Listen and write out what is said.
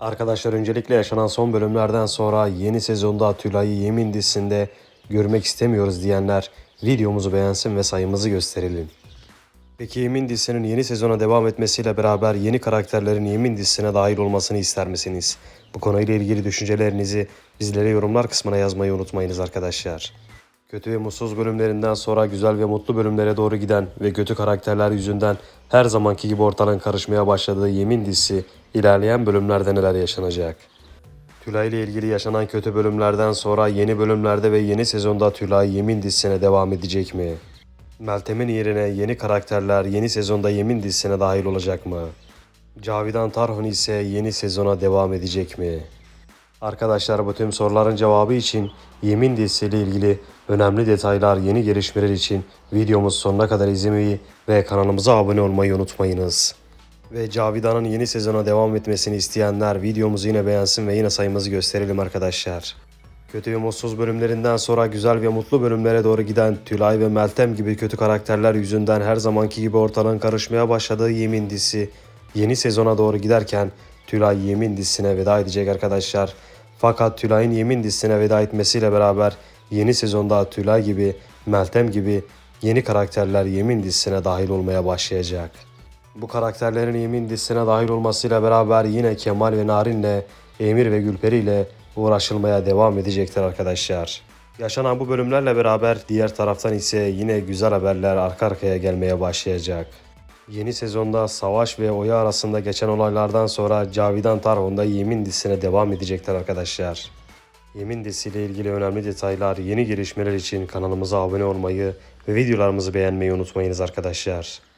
Arkadaşlar öncelikle yaşanan son bölümlerden sonra yeni sezonda Tülay'ı Yemin dizisinde görmek istemiyoruz diyenler videomuzu beğensin ve sayımızı gösterelim. Peki Yemin dizisinin yeni sezona devam etmesiyle beraber yeni karakterlerin Yemin dizisine dahil olmasını ister misiniz? Bu konuyla ilgili düşüncelerinizi bizlere yorumlar kısmına yazmayı unutmayınız arkadaşlar. Kötü ve mutsuz bölümlerinden sonra güzel ve mutlu bölümlere doğru giden ve kötü karakterler yüzünden her zamanki gibi ortadan karışmaya başladığı Yemin dizisi ilerleyen bölümlerde neler yaşanacak? Tülay ile ilgili yaşanan kötü bölümlerden sonra yeni bölümlerde ve yeni sezonda Tülay Yemin dizisine devam edecek mi? Meltem'in yerine yeni karakterler yeni sezonda Yemin dizisine dahil olacak mı? Cavidan Tarhun ise yeni sezona devam edecek mi? Arkadaşlar bu tüm soruların cevabı için Yemin dizisiyle ilgili önemli detaylar, yeni gelişmeler için videomuz sonuna kadar izlemeyi ve kanalımıza abone olmayı unutmayınız. Ve Cavidan'ın yeni sezona devam etmesini isteyenler videomuzu yine beğensin ve yine sayımızı gösterelim arkadaşlar. Kötü ve mutsuz bölümlerinden sonra güzel ve mutlu bölümlere doğru giden Tülay ve Meltem gibi kötü karakterler yüzünden her zamanki gibi ortadan karışmaya başladığı Yemin dizisi yeni sezona doğru giderken Tülay Yemin dizisine veda edecek arkadaşlar. Fakat Tülay'ın Yemin dizisine veda etmesiyle beraber yeni sezonda Tülay gibi, Meltem gibi yeni karakterler Yemin dizisine dahil olmaya başlayacak. Bu karakterlerin Yemin dizisine dahil olmasıyla beraber yine Kemal ve Narin'le, Emir ve Gülperi ile uğraşılmaya devam edecektir arkadaşlar. Yaşanan bu bölümlerle beraber diğer taraftan ise yine güzel haberler arka arkaya gelmeye başlayacak. Yeni sezonda Savaş ve Oya arasında geçen olaylardan sonra Cavidan Tarhun da Yemin dizisine devam edecekler arkadaşlar. Yemin dizisiyle ilgili önemli detaylar, yeni gelişmeler için kanalımıza abone olmayı ve videolarımızı beğenmeyi unutmayınız arkadaşlar.